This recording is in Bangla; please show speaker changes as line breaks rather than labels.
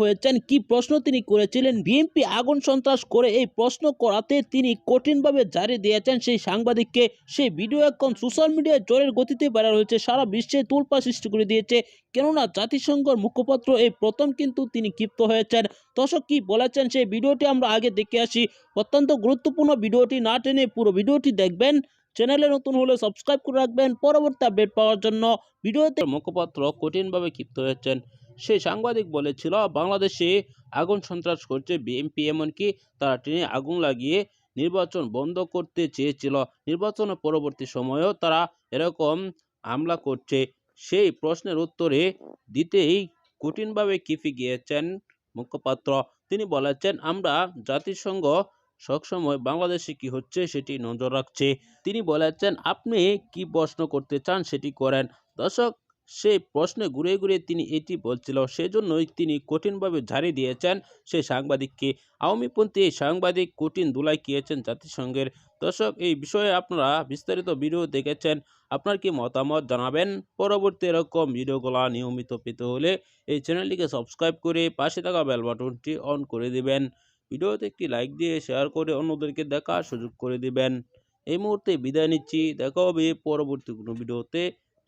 হয়েছেন। কি প্রশ্ন তিনি করেছিলেন? বিএনপি আগুন সন্ত্রাস করে এই প্রশ্ন করাতে তিনি কঠিনভাবে জারি দিয়েছেন সেই সাংবাদিককে। সেই ভিডিও এখন সোশ্যাল মিডিয়ায় জোরের গতিতে ভাইরাল হয়েছে। সারা বিশ্বে তুলপা সৃষ্টি করে দিয়েছে। কেননা জাতিসংঘের মুখপাত্র এই প্রথম কিন্তু তিনি ক্ষিপ্ত হয়েছেন। দর্শক কি বলেছেন? সেই ভিডিওটি আমরা আগে দেখে আসি। অত্যন্ত গুরুত্বপূর্ণ ভিডিওটি না টেনে পুরো ভিডিওটি দেখবেন। চ্যানেলে নতুন হলে সাবস্ক্রাইব করে রাখবেন। পরবর্তী আপডেট পাওয়ার জন্য ভিডিওতে মুখপাত্র কঠিনভাবে ক্ষিপ্ত হয়েছেন। সেই সাংবাদিক বলেছিল, বাংলাদেশে আগুন সন্ত্রাস করছে বিএনপি, এমনকি তারা ট্রেনে আগুন লাগিয়ে নির্বাচন বন্ধ করতে চেয়েছিল। নির্বাচনের পরবর্তী সময়েও তারা এরকম হামলা করছে। সেই প্রশ্নের উত্তরে দিতেই কঠিনভাবে কিফে গিয়েছেন মুখপাত্র। তিনি বলেছেন, আমরা জাতিসংঘ সবসময় বাংলাদেশে কি হচ্ছে সেটি নজর রাখছে। তিনি বলেছেন, আপনি কি প্রশ্ন করতে চান সেটি করেন। দর্শক সেই প্রশ্নে ঘুরে ঘুরে তিনি এটি বলছিল, সেজন্যই তিনি কঠিনভাবে ঝাড়ি দিয়েছেন সেই সাংবাদিককে। আওয়ামীপন্থী এই সাংবাদিক কঠিন দুলাই কিয়েছেন জাতিসংঘের। দর্শক, এই বিষয়ে আপনারা বিস্তারিত ভিডিও দেখেছেন। আপনার কি মতামত জানাবেন? পরবর্তী এরকম ভিডিওগুলো নিয়মিত পেতে হলে এই চ্যানেলটিকে সাবস্ক্রাইব করে পাশে থাকা বেল বাটনটি অন করে দিবেন। ভিডিওতে একটি লাইক দিয়ে শেয়ার করে অন্যদেরকে দেখার সুযোগ করে দিবেন। এই মুহূর্তে বিদায় নিচ্ছি। দেখা হবে পরবর্তী কোনো ভিডিওতে।